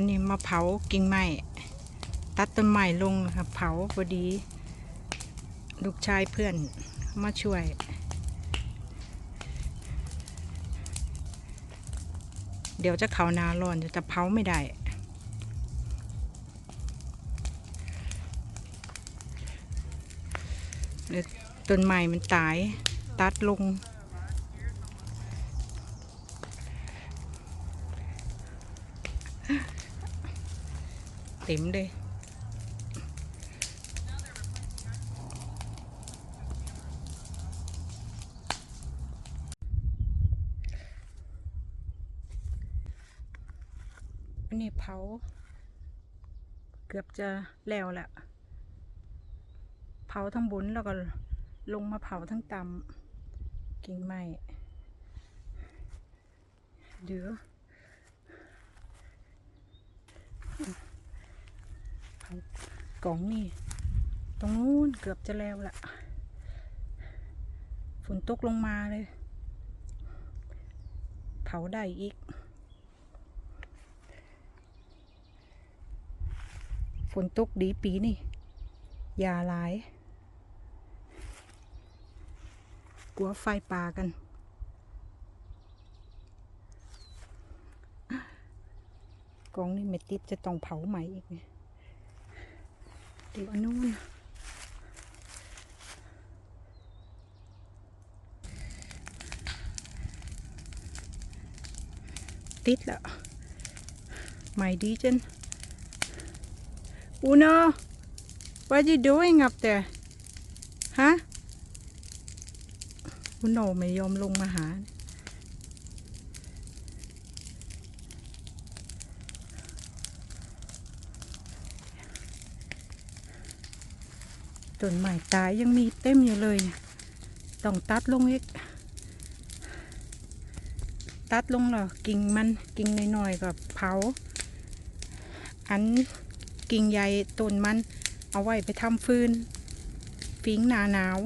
วันนี้มาเผากิ่งไม้ตัดต้นไม้ลงครับเผาพอดี ลูกชายเพื่อนมาช่วยเดี๋ยวจะเขานาร้อนจะเผาไม่ได้ ต้นไม้มันตาย ตัดลง เต็มเลยอันนี้เผา เกือบจะแล้วแหละเผาทั้งบนแล้วก็ลงมาเผาทั้งตำกิ่งไม้เดี๋ย เผากล่องนี่ ตรงนู้นเกือบจะแล้วละฝนตกลงมาเลย เผาได้อีก ฝนตกดีปีนี่ยาหลาย กลัวไฟป่ากันกองนี่ไม่ติดจะต้องเผาใหม่อีกเดี๋ย วอันนู้นติดแล้วใหม่ดีจัน Uno what you doing up there ฮะอุโนไม่ยอมลงมาหา ต้นไม้ตายยังมีเต็มอยู่เลยเนี่ยต้องตัดลงอีก ตัดลงหรอกิ่งมันกิ่งน้อยๆกับเผา อันกิ่งใหญ่ต้นมันเอาไว้ไปทำฟืนฟิงหนาหนาว